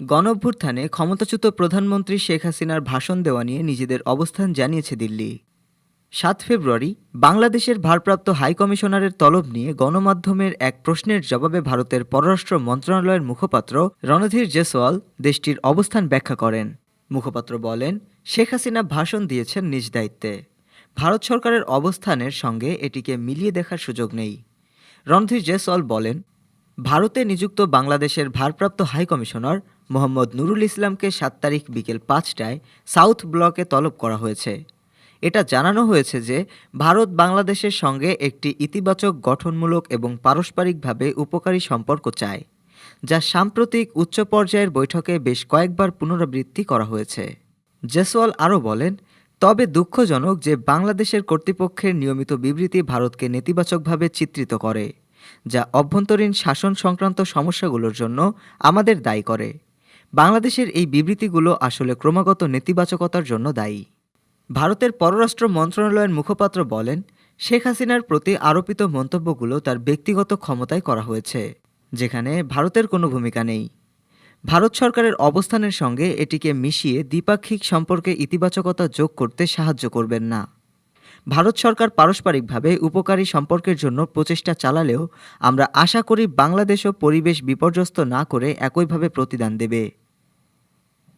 গণঅভ্যুত্থানে ক্ষমতাচ্যুত প্রধানমন্ত্রী শেখ হাসিনার ভাষণ দেওয়া নিয়ে নিজেদের অবস্থান জানিয়েছে দিল্লি। সাত ফেব্রুয়ারি, বাংলাদেশের ভারপ্রাপ্ত হাইকমিশনারের তলব নিয়ে গণমাধ্যমের এক প্রশ্নের জবাবে ভারতের পররাষ্ট্র মন্ত্রণালয়ের মুখপাত্র রণধীর জেসওয়াল দেশটির অবস্থান ব্যাখ্যা করেন। মুখপাত্র বলেন, শেখ হাসিনা ভাষণ দিয়েছেন নিজ দায়িত্বে। ভারত সরকারের অবস্থানের সঙ্গে এটিকে মিলিয়ে দেখার সুযোগ নেই। রণধীর জেসওয়াল বলেন, ভারতে নিযুক্ত বাংলাদেশের ভারপ্রাপ্ত হাইকমিশনার মোহাম্মদ নুরুল ইসলামকে সাত তারিখ বিকেল পাঁচটায় সাউথ ব্লকে তলব করা হয়েছে। এটা জানানো হয়েছে যে, ভারত বাংলাদেশের সঙ্গে একটি ইতিবাচক গঠনমূলক এবং পারস্পরিকভাবে উপকারী সম্পর্ক চায়, যা সাম্প্রতিক উচ্চ পর্যায়ের বৈঠকে বেশ কয়েকবার পুনরাবৃত্তি করা হয়েছে। জেসওয়াল আরও বলেন, তবে দুঃখজনক যে বাংলাদেশের কর্তৃপক্ষের নিয়মিত বিবৃতি ভারতকে নেতিবাচকভাবে চিত্রিত করে, যা অভ্যন্তরীণ শাসন সংক্রান্ত সমস্যাগুলোর জন্য আমাদের দায়ী করে। বাংলাদেশের এই বিবৃতিগুলো আসলে ক্রমাগত নেতিবাচকতার জন্য দায়ী। ভারতের পররাষ্ট্র মন্ত্রণালয়ের মুখপাত্র বলেন, শেখ হাসিনার প্রতি আরোপিত মন্তব্যগুলো তার ব্যক্তিগত ক্ষমতায় করা হয়েছে, যেখানে ভারতের কোনো ভূমিকা নেই। ভারত সরকারের অবস্থানের সঙ্গে এটিকে মিশিয়ে দ্বিপাক্ষিক সম্পর্কে ইতিবাচকতা যোগ করতে সাহায্য করবেন না। ভারত সরকার পারস্পরিকভাবে উপকারী সম্পর্কের জন্য প্রচেষ্টা চালালেও আমরা আশা করি বাংলাদেশও পরিবেশ বিপর্যস্ত না করে একইভাবে প্রতিদান দেবে।